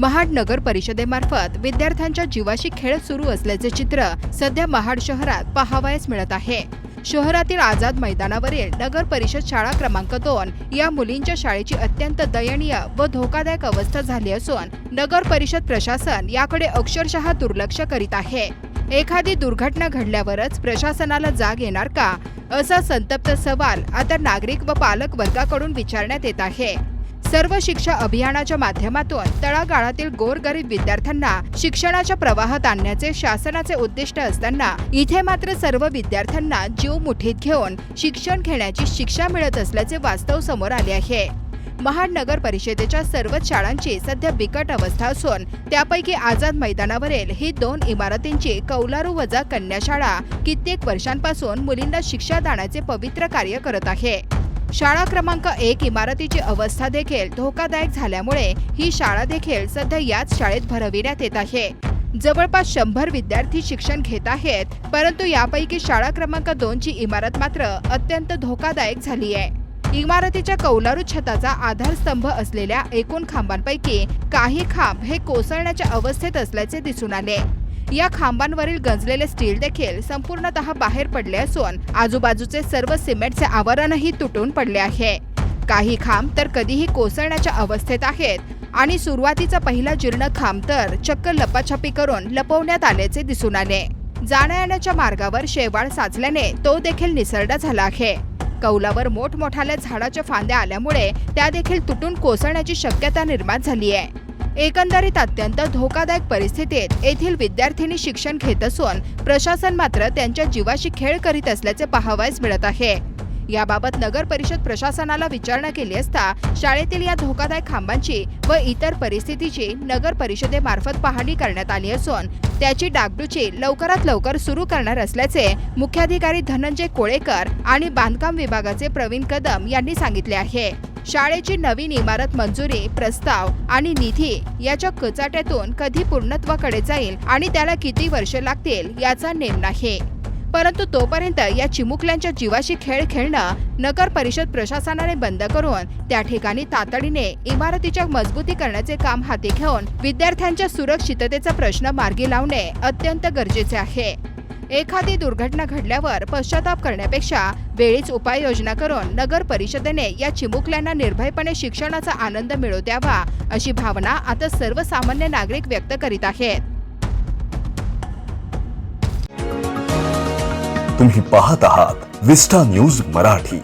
महाड नगर परिषदेमार्फत विद्यार्थ्यांच्या जीवाशी खेळ सुरू असल्याचे चित्र सध्या महाड शहरात पाहावयास मिळत आहे. शहरातील आझाद मैदानावरील नगर परिषद शाळा क्रमांक दोन या मुलींच्या शाळेची अत्यंत दयनीय व धोकादायक अवस्था झाली असून नगर परिषद प्रशासन याकडे अक्षरशः दुर्लक्ष करीत आहे. एखादी दुर्घटना घडल्यावरच प्रशासनाला जाग येणार का? असा संतप्त सवाल आता नागरिक व पालक वर्गाकडून विचारण्यात येत आहे. सर्व शिक्षा अभियानाच्या माध्यमातून तळागाळातील गोरगरीब विद्यार्थ्यांना शिक्षणाच्या प्रवाहात आणण्याचे शासनाचे उद्दिष्ट असताना इथे मात्र सर्व विद्यार्थ्यांना जीव मुठीत घेऊन शिक्षण घेण्याची शिक्षा मिळत असल्याचे वास्तव समोर आले आहे. महाड नगर परिषदेच्या सर्वच शाळांची सध्या बिकट अवस्था असून त्यापैकी आझाद मैदानावरील ही दोन इमारतींची कौलारू वजा कन्या शाळा कित्येक वर्षांपासून मुलींना शिक्षा दानाचे पवित्र कार्य करत आहे. शाळा क्रमांक एक इमारतीची अवस्था देखील धोकादायक झाल्यामुळे ही शाळा देखील सध्या याच शाळेत भरविण्यात येत आहे. जवळपास शंभर विद्यार्थी शिक्षण घेत आहेत परंतु यापैकी शाळा क्रमांक दोनची इमारत मात्र अत्यंत धोकादायक झाली आहे. इमारतीच्या कौलारू छताचा आधारस्तंभ असलेल्या एकूण खांबांपैकी काही खांब हे कोसळण्याच्या अवस्थेत असल्याचे दिसून आले. या खांबांवरील गंजलेले स्टील देखील संपूर्णतः बाहेर पडले असून आजूबाजूचे सर्व सिमेंटचे आवरणही तुटून पडले आहे. काही खांब तर कधीही कोसळण्याच्या अवस्थेत आहेत आणि सुरुवातीचा पहिला जीर्ण खांब तर चक्क लपाछपी करून लपवण्यात आल्याचे दिसून आले. जाण्या येण्याच्या मार्गावर शेवाळ साचल्याने तो देखील निसरडा झाला आहे. कौलावर मोठमोठाल्या झाडाच्या फांद्या आल्यामुळे त्या देखील तुटून कोसळण्याची शक्यता निर्माण झाली आहे एकंदरीत अत्यंत धोकादायक परिस्थितीत येथील विद्यार्थिनी शिक्षण घेत असून प्रशासन मात्र त्यांच्या जीवाशी खेळ करीत असल्याचे पाहावयास मिळत आहे. याबाबत नगर परिषद प्रशासनाला विचारणा केली असता शाळेतील या धोकादायक खांबांची व इतर परिस्थितीची नगर परिषदेमार्फत पाहणी करण्यात आली असून त्याची डागडुची लवकरात लवकर सुरू करणार असल्याचे मुख्याधिकारी धनंजय कोळेकर आणि बांधकाम विभागाचे प्रवीण कदम यांनी सांगितले आहे. शाळेची नवीन इमारत मंजुरी प्रस्ताव आणि निधी याच्या कचाट्यातून कधी पूर्णत्वाकडे जाईल आणि त्याला किती वर्ष लागतील याचा नेम नाही. परंतु तोपर्यंत या चिमुकल्यांच्या जीवाशी खेळ खेळणं नगर परिषद प्रशासनाने बंद करून त्या ठिकाणी तातडीने इमारतीच्या मजबूतीकरणाचे काम हाती घेऊन विद्यार्थ्यांच्या सुरक्षिततेचा प्रश्न मार्गी लावणे अत्यंत गरजेचे आहे. एखादी दुर्घटना घडल्यावर पश्चाताप करण्यापेक्षा वेळीच उपाययोजना करून नगर परिषदेने या चिमुकल्यांना निर्भयपणे शिक्षणाचा आनंद मिळू द्यावा अशी भावना आता सर्वसामान्य नागरिक व्यक्त करीत आहेत. तुम्ही पाहत आहात विस्टा न्यूज मराठी.